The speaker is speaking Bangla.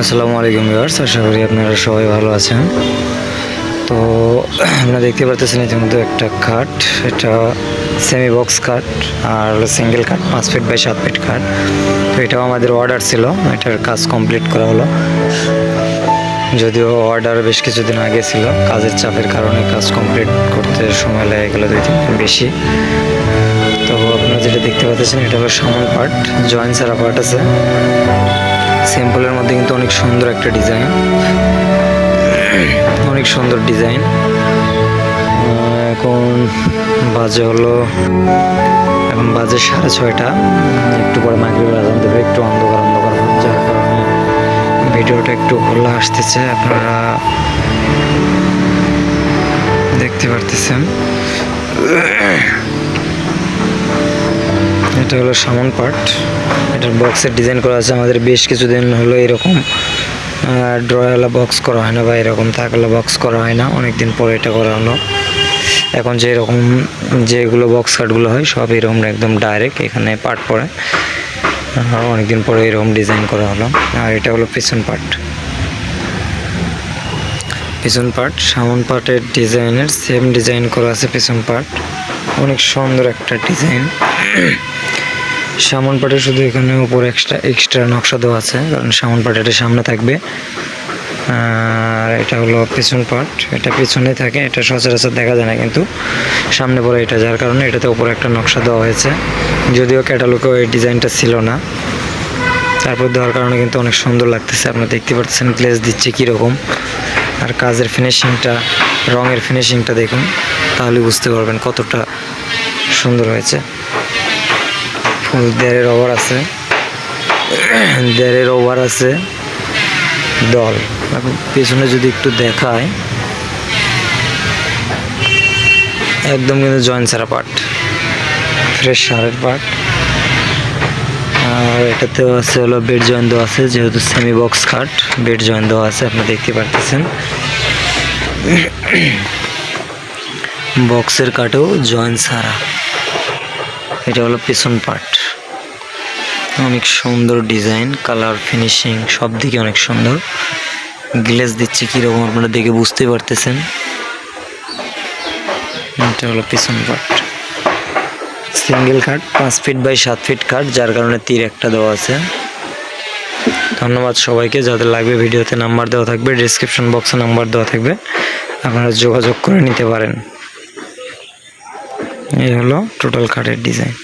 আসসালামু আলাইকুম ভিউয়ার্স, আশা করি আপনারা সবাই ভালো আছেন। তো আপনারা দেখতে পাচ্ছেন ইতিমধ্যে একটা খাট এটা সেমি বক্স খাট আর সিঙ্গেল খাট পাঁচ ফিট বাই সাত ফিট খাট তো এটাও আমাদের অর্ডার ছিল, এটার কাজ কমপ্লিট করা হলো। যদিও অর্ডার বেশ কিছুদিন আগে ছিল, কাজের চাপের কারণে কাজ কমপ্লিট করতে সময় লেগে গেলো দুই তিন বেশি। তো আপনারা যেটা দেখতে পাচ্ছেন এটা হলো সামন পার্ট জয়েন্ট সারা পার্ট আছে। সিম্পলের মধ্যে কিন্তু অনেক সুন্দর একটা ডিজাইন। অনেক সুন্দর ডিজাইন। এখন বাজে হলো, এখন বাজে সাড়ে ছয়টা। একটু পরে মাগরিব আজান দেবে, একটু অন্ধকার অন্ধকার যার কারণে ভিডিওটা একটু খোলা আসতেছে, আপনারা দেখতে পারতেছেন। এটা হলো সামন পার্ট এটার বক্সের ডিজাইন করা আছে। আমাদের বেশ কিছুদিন হলো এরকম ড্রয়ালা বক্স করা হয় না বা এরকম থাকলে বক্স করা হয় না। অনেক দিন পরে এটা করা হলো। এখন যে এরকম যেগুলো বক্স কাটগুলো হয়, সব এরকম একদম ডাইরেক্ট এখানে পার্ট পড়ে। অনেকদিন পরে এরকম ডিজাইন করা হলো। আর এটা হলো পিছন পার্ট পিছন পার্ট সামন পার্টের ডিজাইনের সেম ডিজাইন করা আছে পিছন পার্ট অনেক সুন্দর একটা ডিজাইন সামন পাটে শুধু এখানে উপর এক্সট্রা এক্সট্রা নকশা দেওয়া আছে, কারণ সামন পাট সামনে থাকবে। আর এটা হলো পেছন পার্ট এটা পেছনে থাকে, এটা সচরাচর দেখা যায় না, কিন্তু সামনে পরে এটা, যার কারণে এটাতে উপরে একটা নকশা দেওয়া হয়েছে। যদিও ক্যাটালগেও এই ডিজাইনটা ছিল না। তারপর দেওয়ার কারণে কিন্তু অনেক সুন্দর লাগতেছে আপনারা দেখতে পাচ্ছেন গ্লেজ দিচ্ছে কীরকম। আর কাজের ফিনিশিংটা রঙের ফিনিশিংটা দেখুন, তাহলে বুঝতে পারবেন কতটা সুন্দর হয়েছে। দেড়ের ওভার আছে। দেড়ের ওভার আছে। দল। এখন পেছনে যদি একটু দেখায়, একদম কিন্তু জয়েন্ট সারা পার্ট। ফ্রেশ সারের পার্ট। আর এটাতেও আছে হলো বেড জয়েন দেওয়া আছে, যেহেতু সেমি বক্স খাট বেড জয়েন দেওয়া আছে, আপনি দেখতে পারতেছেন। বক্সের কাটেও জয়েন সারা এটা হলো পেছন পার্ট অনেক সুন্দর ডিজাইন কালার ফিনিশিং সব দিকে অনেক সুন্দর। গ্লেজ দিচ্ছে কীরকম আপনারা দেখে বুঝতে পারতেছেন। এটা হলো পিছন পার্ট সিঙ্গেল কাট পাঁচ ফিট বাই সাত ফিট কাট যার কারণে তীর একটা দেওয়া আছে। ধন্যবাদ সবাইকে, যাদের লাগবে ভিডিওতে নাম্বার দেওয়া থাকবে ডিসক্রিপশন বক্সে নাম্বার দেওয়া থাকবে। আপনারা যোগাযোগ করে নিতে পারেন। এই হলো টোটাল কাঠের ডিজাইন